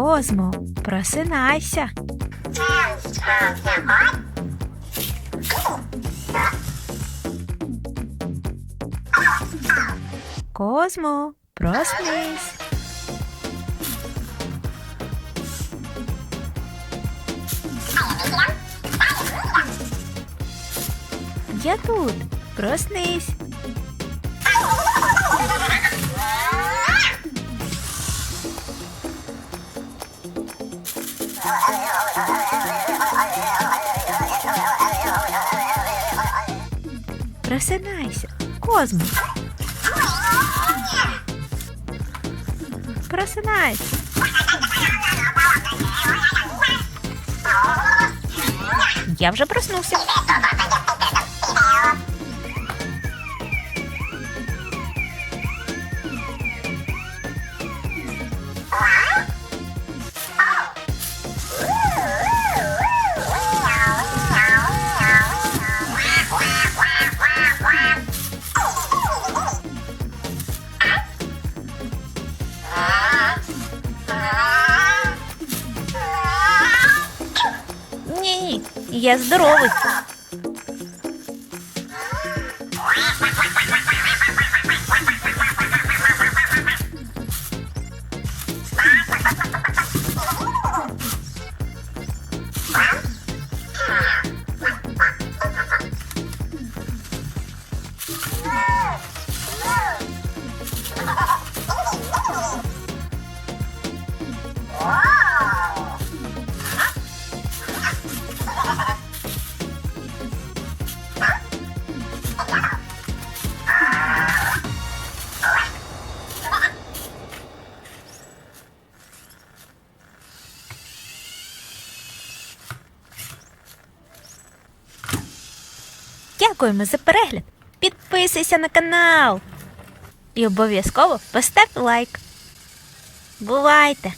Козмо, просинайся. Козмо, проснись. Я тут. Проснись. Просинайся, Козмо. Просинайся. Я вже проснувся. Я здоровий. Дякуємо за перегляд. Підписуйся на канал. І обов'язково постав лайк. Бувайте!